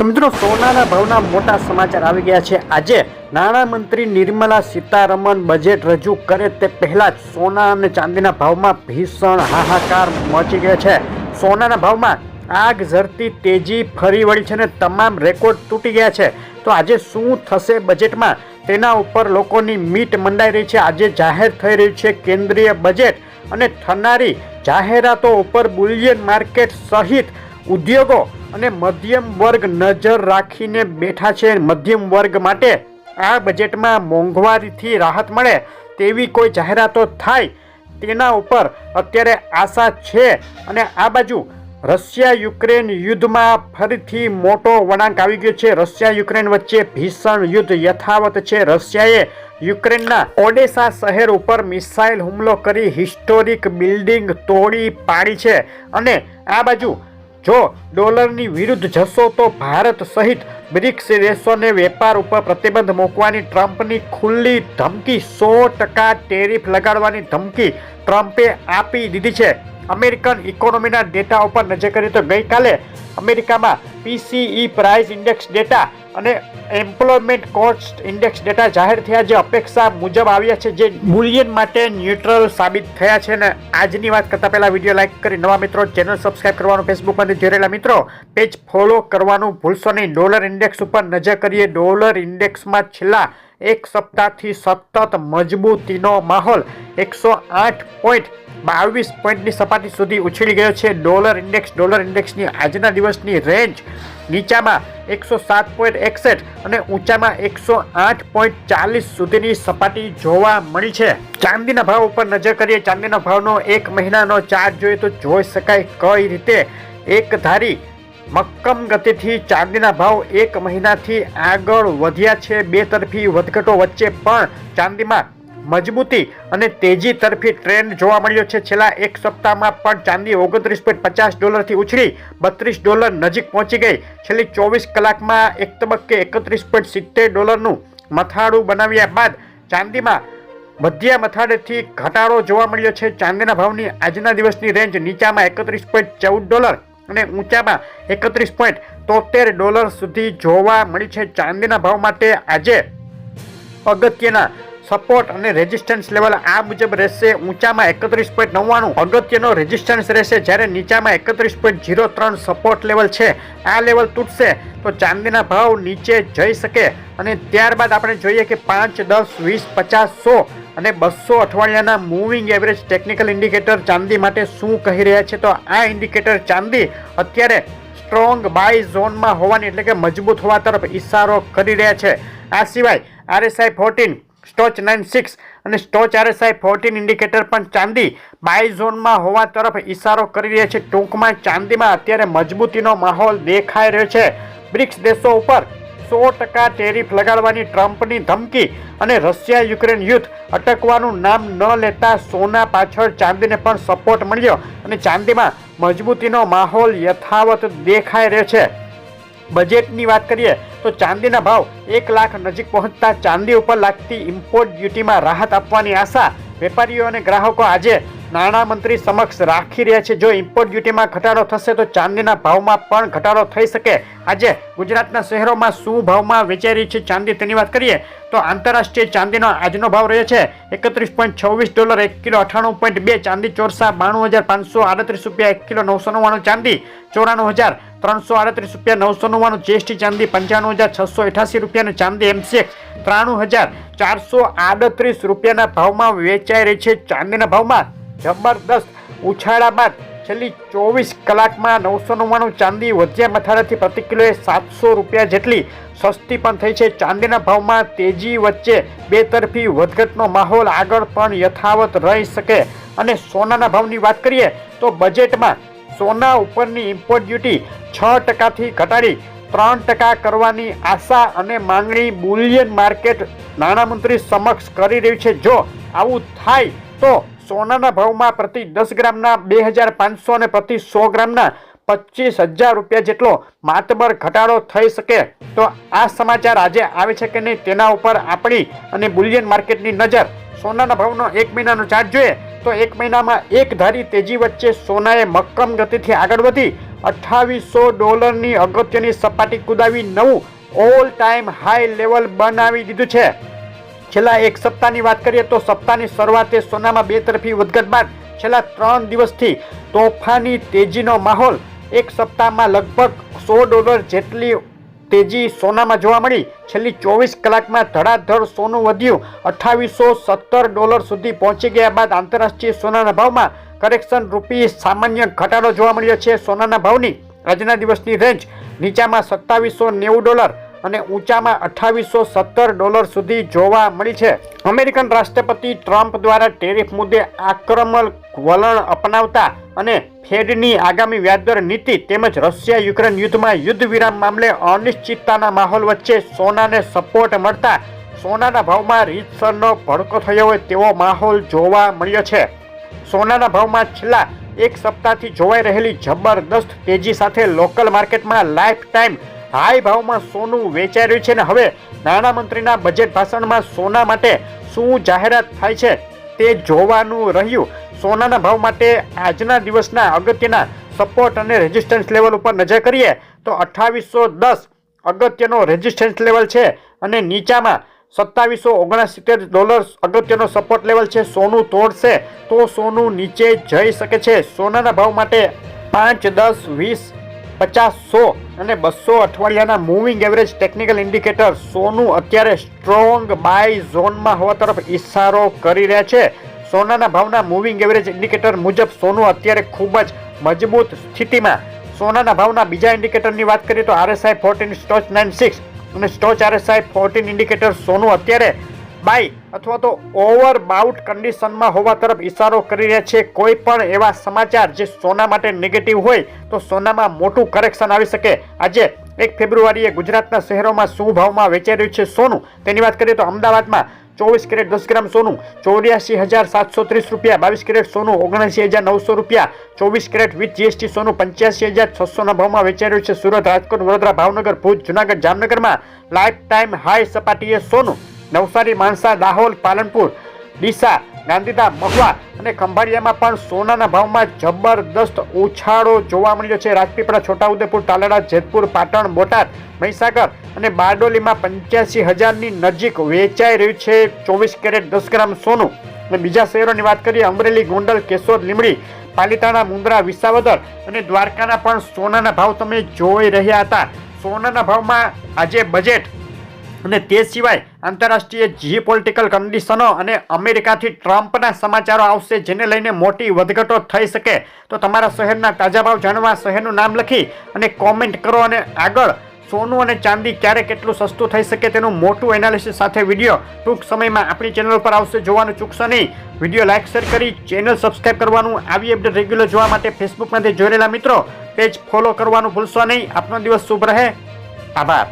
તો મિત્રો, સોનાના ભાવના મોટા સમાચાર આવી ગયા છે. આજે નાણામંત્રી નિર્મલા સીતારમણ બજેટ રજૂ કરે તે પહેલાં જ સોના અને ચાંદીના ભાવમાં ભીષણ હાહાકાર મચી ગયો છે. સોનાના ભાવમાં આગ ઝરતી તેજી ફરી વળી છે ને તમામ રેકોર્ડ તૂટી ગયા છે. તો આજે શું થશે બજેટમાં તેના ઉપર લોકોની મીટ મંડાઈ રહી છે. આજે જાહેર થઈ રહ્યું છે કેન્દ્રીય બજેટ અને થનારી જાહેરાતો ઉપર બુલિયન માર્કેટ સહિત ઉદ્યોગો અને મધ્યમ વર્ગ નજર રાખીને બેઠા છે. મધ્યમ વર્ગ માટે આ બજેટમાં મોંઘવારીથી રાહત મળે તેવી કોઈ જાહેરાતો થાય તેના ઉપર અત્યારે આશા છે. અને આ બાજુ રશિયા યુક્રેન યુદ્ધમાં ફરીથી મોટો વળાંક આવી ગયો છે. રશિયા યુક્રેન વચ્ચે ભીષણ યુદ્ધ યથાવત છે. રશિયાએ યુક્રેનના ઓડેસા શહેર ઉપર મિસાઇલ હુમલો કરી હિસ્ટોરિક બિલ્ડિંગ તોડી પાડી છે. અને આ બાજુ જો ડોલરની વિરુદ્ધ જશો તો ભારત સહિત બ્રિક્સ દેશોને વેપાર ઉપર પ્રતિબંધ મૂકવાની ટ્રમ્પની ખુલ્લી ધમકી, સો ટકા ટેરિફ લગાડવાની ધમકી ટ્રમ્પે આપી દીધી છે. અમેરિકન ઇકોનોમીના ડેટા ઉપર નજર કરીએ તો ગઈકાલે અમેરિકામાં પીસીઈ પ્રાઇસ ઇન્ડેક્સ ડેટા અને એમ્પ્લોયમેન્ટ કોસ્ટ ઇન્ડેક્સ ડેટા જાહેર થયા જે અપેક્ષા મુજબ આવ્યા છે, જે મૂલ્યન માટે ન્યુટ્રલ સાબિત થયા છે અને આજની વાત કરતા પહેલા વીડિયો લાઇક કરી નવા મિત્રો ચેનલ સબસ્ક્રાઇબ કરવાનું ફેસબુકમાંથી જોઈ રહેલા મિત્રો, પેજ ફોલો કરવાનું ભૂલશો નહીં. ડોલર ઇન્ડેક્સ ઉપર નજર કરીએ. ડોલર ઇન્ડેક્સમાં છેલ્લા એક સપ્તાહથી સતત મજબૂતીનો માહોલ એકસો આઠ પોઈન્ટ બાવીસ પોઈન્ટની સપાટી સુધી ઉછળી ગયો છે. ડોલર ઇન્ડેક્સ, ડોલર ઇન્ડેક્સની આજના દિવસની રેન્જ નીચામાં એકસો સાત પોઈન્ટ એકસઠ અને ઊંચામાં એકસો આઠ પોઈન્ટ ચાલીસ સુધીની સપાટી જોવા મળી છે. ચાંદીના ભાવ ઉપર નજર કરીએ, ચાંદીના ભાવનો એક મહિનાનો ચાર્ટ જોઈએ તો જોઈ શકાય કઈ રીતે? એક ધારી મક્કમ ગતિથી ચાંદીના ભાવ એક મહિનાથી આગળ વધ્યા છે. બે તરફી વધઘટો વચ્ચે પણ ચાંદીમાં મજબૂતી અને તેજી તરફી ટ્રેન્ડ જોવા મળ્યો છે. છેલ્લા એક સપ્તાહમાં પણ ચાંદી ઓગણત્રીસ પોઈન્ટ પચાસ ડોલરથી ઉછળી બત્રીસ ડોલર નજીક પહોંચી ગઈ. છેલ્લી ચોવીસ કલાકમાં એક તબક્કે એકત્રીસ પોઈન્ટ સિત્તેર ડોલરનું મથાળું બનાવ્યા બાદ ચાંદીમાં મધ્ય મથાળેથી ઘટાડો જોવા મળ્યો છે. ચાંદીના ભાવની આજના દિવસની રેન્જ નીચામાં એકત્રીસ પોઈન્ટ ચૌદ ડોલર અને ઊંચામાં એકત્રીસ પોઈન્ટ તોતેર ડોલર સુધી જોવા મળી છે ચાંદીના ભાવ માટે આજે અગત્યના સપોર્ટ અને રેઝિસ્ટન્સ લેવલ આ મુજબ રહેશે. ઊંચામાં એકત્રીસ પોઈન્ટ નવ્વાણું, અગત્યનો રેઝિસ્ટન્સ રહેશે. જ્યારે નીચામાં એકત્રીસ પોઈન્ટ જીરો ત્રણ સપોર્ટ લેવલ છે. આ લેવલ તૂટશે તો ચાંદીના ભાવ નીચે જઈ શકે. અને ત્યારબાદ આપણે જોઈએ કે પાંચ, દસ, વીસ, પચાસ, સો અને બસો અઠવાડિયાના મૂવિંગ એવરેજ ટેકનિકલ ઇન્ડિકેટર ચાંદી માટે શું કહી રહ્યા છે? તો આ ઇન્ડિકેટર ચાંદી અત્યારે સ્ટ્રોંગ બાય ઝોનમાં હોવાની એટલે કે મજબૂત હોવા તરફ ઇશારો કરી રહ્યા છે. આ સિવાય RSI fourteen stoch nine six અને સ્ટોચ આરએસઆઈ ફોર્ટીન ઇન્ડિકેટર પણ ચાંદી બાય ઝોનમાં હોવા તરફ ઇશારો કરી રહ્યા છે. ટૂંકમાં ચાંદીમાં અત્યારે મજબૂતીનો માહોલ દેખાઈ રહ્યો છે. બ્રિક્સ દેશો ઉપર સો ટકા ટેરિફ લગાડવાની ટ્રમ્પની ધમકી અને રશિયા યુક્રેન યુદ્ધ અટકવાનું નામ ન લેતા સોના પાછળ ચાંદીને પણ સપોર્ટ મળ્યો અને ચાંદીમાં મજબૂતીનો માહોલ યથાવત દેખાઈ રહ્યો છે. બજેટની વાત કરીએ તો ચાંદીના ભાવ એક લાખ નજીક પહોંચતા ચાંદી ઉપર લાગતી ઇમ્પોર્ટ ડ્યુટીમાં રાહત આપવાની આશા વેપારીઓ અને ગ્રાહકો આજે નાણામંત્રી સમક્ષ રાખી રહ્યા છે. જો ઇમ્પોર્ટ ડ્યુટીમાં ઘટાડો થશે તો ચાંદીના ભાવમાં પણ ઘટાડો થઈ શકે. આજે ગુજરાતના શહેરોમાં શું ભાવમાં વેચાઈ રહી છે ચાંદી તેની વાત કરીએ તો આંતરરાષ્ટ્રીય ચાંદીનો આજનો ભાવ રહ્યો છે એકત્રીસ પોઈન્ટ છવ્વીસ ડોલર એક કિલો અઠ્ઠાણું પોઈન્ટ બે ચાંદી ચોરસા બાણું હજાર પાંચસો આડત્રીસ રૂપિયા એક કિલો નવસો નવ્વાણું ચાંદી ચોરાણું હજાર ત્રણસો આડત્રીસ રૂપિયા નવસો નવ્વાણું જીએસટી ચાંદી પંચાણું હજાર છસો અઠાસી રૂપિયાનું ચાંદી એમસીએક્સ ત્રાણું હજાર ચારસો આડત્રીસ રૂપિયાના ભાવમાં વેચાઈ રહી છે ચાંદીના ભાવમાં. જબરદસ્ત ઉછાળા બાદ છેલ્લી ચોવીસ કલાકમાં નવસો નવ્વાણું ચાંદી વધ્યા મથાળાથી પ્રતિ કિલોએ સાતસો રૂપિયા જેટલી સસ્તી પણ થઈ છે. ચાંદીના ભાવમાં તેજી વચ્ચે બે તરફી વધઘટનો માહોલ આગળ પણ યથાવત રહી શકે. અને સોનાના ભાવની વાત કરીએ તો બજેટમાં સોના ઉપરની ઇમ્પોર્ટ ડ્યુટી છ ટકાથી ઘટાડી ત્રણ ટકા કરવાની આશા અને માંગણી બુલિયન માર્કેટ નાણામંત્રી સમક્ષ કરી રહ્યું છે. જો આવું થાય તો સોનાના ભાવમાં પ્રતિ દસ ગ્રામના બે હજાર પાંચસો અને પ્રતિ સો ગ્રામના પચીસ હજાર રૂપિયા જેટલો માતબર ઘટાડો થઈ શકે. તો આ સમાચાર આજે આવે છે કે નહીં તેના ઉપર આપણી અને બુલિયન માર્કેટની નજર. સોનાના ભાવનો એક મહિનાનો ચાર્ટ જોઈએ તો એક મહિનામાં એક ધારી તેજી વચ્ચે સોનાએ મક્કમ ગતિથી આગળ વધી અઠ્ઠાવીસો ડોલરની અગત્યની સપાટી કુદાવી નવું ઓલ ટાઈમ હાઈ લેવલ બનાવી દીધું છે. છેલ્લા એક સપ્તાહની વાત કરીએ તો સપ્તાહની શરૂઆતે સોનામાં બે તરફી વધઘટ બાદ છેલ્લા ત્રણ દિવસથી તોફાની તેજીનો માહોલ એક સપ્તાહમાં લગભગ સો ડોલર જેટલી તેજી સોનામાં જોવા મળી. છેલ્લી ચોવીસ કલાકમાં ધડાધડ સોનું વધ્યું. અઠ્ઠાવીસો સત્તર ડોલર સુધી પહોંચી ગયા બાદ આંતરરાષ્ટ્રીય સોનાના ભાવમાં કરેક્શન રૂપી સામાન્ય ઘટાડો જોવા મળ્યો છે. સોનાના ભાવની આજના દિવસની રેન્જ નીચામાં સત્તાવીસો નેવું ડોલર અને ઊંચામાં અઠ્ઠાવીસો સત્તર ડોલર સુધી જોવા મળી છે. અમેરિકન રાષ્ટ્રપતિ ટ્રમ્પ દ્વારા ટેરિફ મુદ્દે આક્રમક વલણ અપનાવતા અને ફેડની આગામી વ્યાજદર નીતિ તેમજ રશિયા યુક્રેન યુદ્ધમાં યુદ્ધ વિરામ મામલે અનિશ્ચિતતાના માહોલ વચ્ચે સોનાને સપોર્ટ મળતા સોનાના ભાવમાં રીતસરનો ભડકો થયો હોય તેવો માહોલ જોવા મળ્યો છે. સોનાના ભાવમાં છેલ્લા એક સપ્તાહથી જોવાઈ રહેલી જબરદસ્ત તેજી સાથે લોકલ માર્કેટમાં લાઈફ ટાઈમ હાઈ ભાવમાં સોનું વેચાઈ રહ્યું છે ને હવે નાણામંત્રીના બજેટ ભાષણમાં સોના માટે શું જાહેરાત થાય છે તે જોવાનું રહ્યું. સોનાના ભાવ માટે આજના દિવસના અગત્યના સપોર્ટ અને રેઝિસ્ટન્સ લેવલ ઉપર નજર કરીએ તો અઠ્ઠાવીસો દસ અગત્યનો રેઝિસ્ટન્સ લેવલ છે અને નીચામાં સત્તાવીસો ઓગણસિત્તેર ડોલર અગત્યનો સપોર્ટ લેવલ છે. સોનું તોડશે તો સોનું નીચે જઈ શકે છે. સોનાના ભાવ માટે પાંચ, દસ, વીસ પચાસ સો અને બસો અઠવાડિયાના મૂવિંગ એવરેજ ટેકનિકલ ઇન્ડિકેટર સોનું અત્યારે સ્ટ્રોંગ બાય ઝોનમાં હોવા તરફ ઇશારો કરી રહ્યા છે. સોનાના ભાવના મૂવિંગ એવરેજ ઇન્ડિકેટર મુજબ સોનું અત્યારે ખૂબ જ મજબૂત સ્થિતિમાં. સોનાના ભાવના બીજા ઇન્ડિકેટરની વાત કરીએ તો RSI fourteen stoch nine six અને સ્ટોચ આરએસઆઈ ફોર્ટીન ઇન્ડિકેટર સોનું અત્યારે બાય અથવા તો ઓવર બાઉટ કન્ડિશનમાં હોવા તરફ ઇશારો કરી રહ્યા છે. કોઈ પણ એવા સમાચાર જે સોના માટે નેગેટિવ હોય તો સોનામાં મોટું કરેક્શન આવી શકે. આજે એક ફેબ્રુઆરીએ ગુજરાતના શહેરોમાં શું ભાવમાં વેચાઈ રહ્યું છે સોનું? તેની વાત કરીએ તો અમદાવાદમાં ચોવીસ કેરેટ દસ ગ્રામ સોનું, ચોર્યાસી હજાર સાતસો ત્રીસ રૂપિયા, બાવીસ કેરેટ સોનું, ઓગણસી હજાર નવસો રૂપિયા, ચોવીસ કેરેટ વિથ જીએસટી સોનું, પંચ્યાસી હજાર છસોના ભાવમાં વેચાઈ રહ્યું છે સુરત, રાજકોટ, વડોદરા, ભાવનગર, ભુજ, જુનાગઢ, જામનગરમાં લાઈફ ટાઈમ હાઈ સપાટીએ સોનું. નવસારી માણસા દાહોલ પાલનપુર, ડીસા, ગાંધીધામ, મહુવા અને ખંભાળિયામાં પણ સોનાના ભાવમાં જબરદસ્ત ઉછાળો જોવા મળ્યો છે. રાજપીપળા, છોટાઉદેપુર તાલાળા જેતપુર, પાટણ, બોટાદ, મહીસાગર અને બારડોલીમાં પંચ્યાસી હજારની નજીક વેચાઈ રહ્યું છે ચોવીસ કેરેટ દસ ગ્રામ સોનું. અને બીજા શહેરોની વાત કરીએ, અમરેલી, ગોંડલ, કેશોદ લીમડી પાલિતાણા, મુંદ્રા, વિસાવદર અને દ્વારકાના પણ સોનાના ભાવ તમે જોઈ રહ્યા હતા. સોનાના ભાવમાં આજે બજેટ અને તે સિવાય આંતરરાષ્ટ્રીય જી પોલિટિકલ કન્ડિશનો અને અમેરિકાથી ટ્રમ્પના સમાચારો આવશે જેને લઈને મોટી વધઘટો થઈ શકે. તો તમારા શહેરના તાજા ભાવ જાણવા શહેરનું નામ લખી અને કોમેન્ટ કરો અને આગળ સોનું અને ચાંદી ક્યારે કેટલું સસ્તું થઈ શકે તેનું મોટું એનાલિસિસ સાથે વીડિયો ટૂંક સમયમાં આપણી ચેનલ પર આવશે. જોવાનું ચૂકશો નહીં. વીડિયો લાઇક શેર કરી ચેનલ સબસ્ક્રાઇબ કરવાનું. આવી અપડેટ રેગ્યુલર જોવા માટે ફેસબુકમાંથી જોઈ રહેલા મિત્રો પેજ ફોલો કરવાનું ભૂલશો નહીં. આપનો દિવસ શુભ રહે. આભાર.